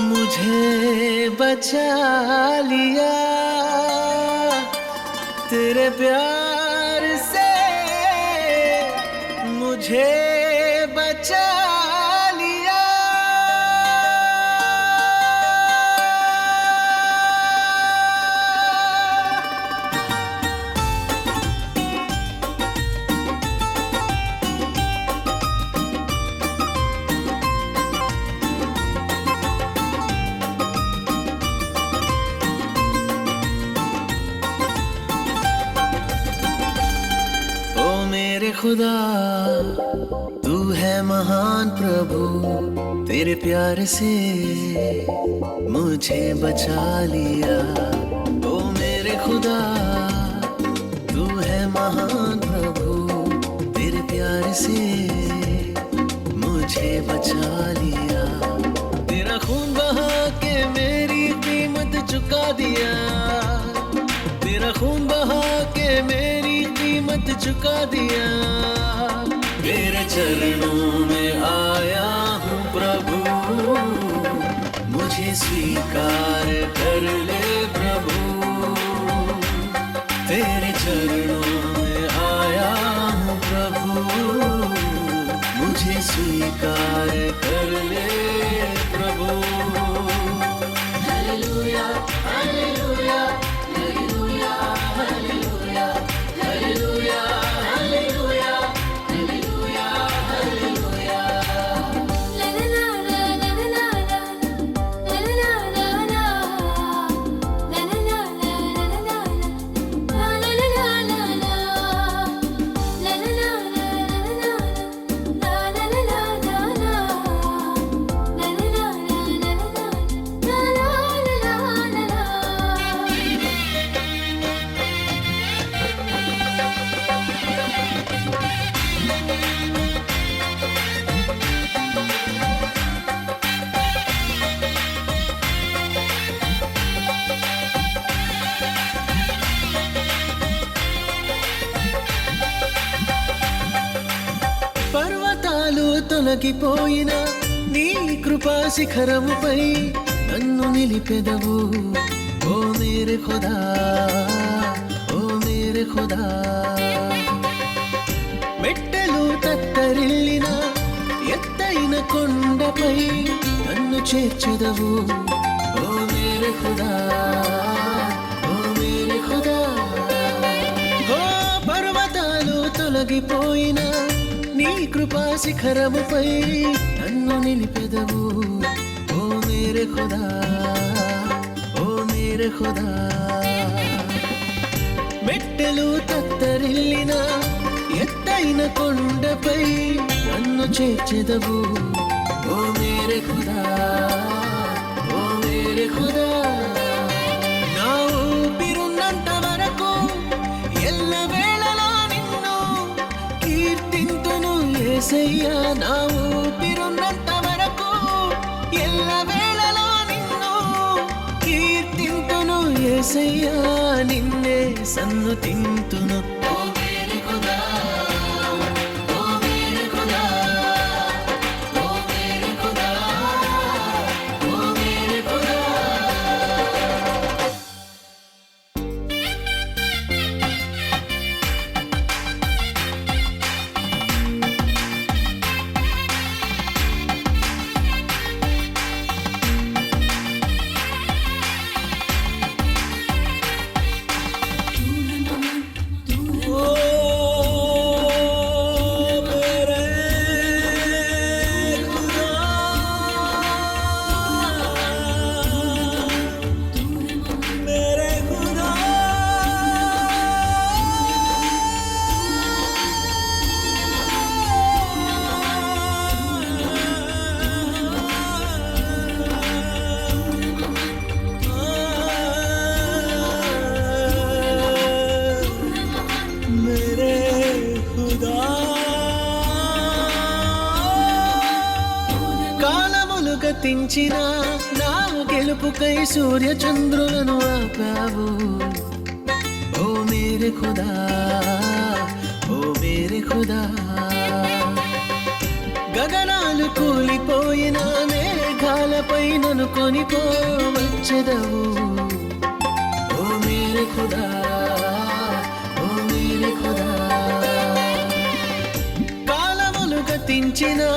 मुझे बचा लिया। खुदा। तू है महान प्रभु, तेरे प्यार से मुझे बचा लिया। ओ मेरे खुदा, तू है महान प्रभु, तेरे प्यार से मुझे बचा लिया। तेरा खून बहा के मेरी कीमत चुका दिया। कीमत चुका दिया। मेरे चरणों తొలగిపోయిన నీ కృపా శిఖరముపై నన్ను నిలిపెదవు. ఓ మేరే ఖుదా ఓ మేరే ఖుదా. మెట్టెలు తత్తరిల్లిన ఎత్తైన కొండపై నన్ను చేర్చెదవు. ఓ మేరే ఖుదా ఓ మేరే ఖుదా. ఓ పర్వతాలు తొలగిపోయిన కృపా శిఖరముపై నన్ను నిలిపెదవు. ఓ మేరే ఖుదా ఓ మేరే ఖుదా మెట్టెలు తత్తరిల్లిన ఎత్తైన కొండపై నన్ను చేర్చెదవు. ఓ మేరే ఖుదా ఓ మేరే ఖుదా ఏసయ్యా నా ఊపిరున్నంత వరకు ఎల్ల వేళలో నిన్ను కీర్తింతును ఏసయ్యా. నిన్నే సన్ను తింతును. కాలములు గతించిన నా గెలుపుకై సూర్య చంద్రులను ఆపావు. ఓ మేరే ఖుదా ఓ మేరే ఖుదా. గగనాలు కూలిపోయిన మేఘాలపై నన్ను కొనిపోవచ్చు ఓ మేరే ఖుదా. కాలములు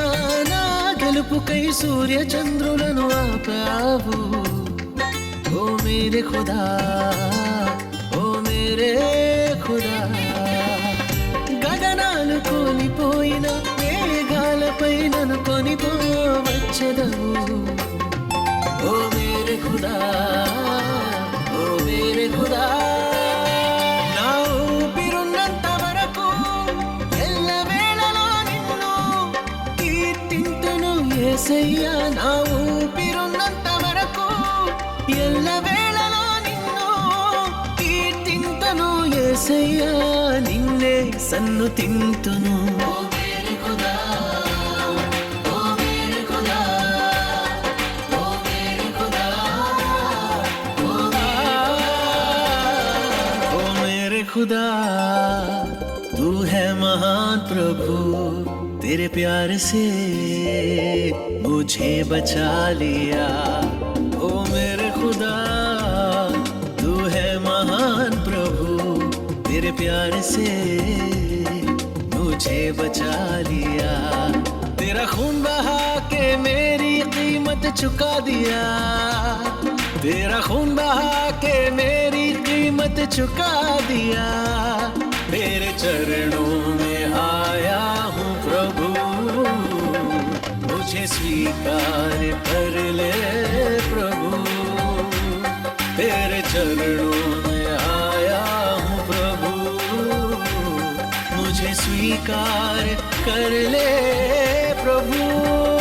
నా గెలుపుకై సూర్య చంద్రులను ఆపావు. ఓ మేరే ఖుదా ఓ మేరే ఖుదా. గగనాలు కోలిపోయిన మేఘాలపై నన్ను కొనిపోవచ్చదవు ఓ మేరే ఖుదా. కీర్తింతును యేసయ్యా నా ఊపిరున్నంత వరకు ఎల్లవేళలో నిన్ను కీర్తింతును యేసయ్యా నిన్నే సన్ను తింతును ఓ మేరే ఖుదా ఓ మేరే ఖుదా ఓ మేరే ఖుదా ओ मेरे खुदा तू है महान प्रभु तेरे प्यार से मुझे बचा लिया। ओ मेरे खुदा, तू है महान प्रभु। तेरे प्यार से मुझे बचा लिया। तेरा खून बहा के मेरी कीमत चुका दिया। तेरा खून बहा के मेरी कीमत चुका दिया। मेरे चरणों में आया स्वीकार कर ले प्रभु। तेरे चरणों में आया हूँ प्रभु। मुझे स्वीकार कर ले प्रभु।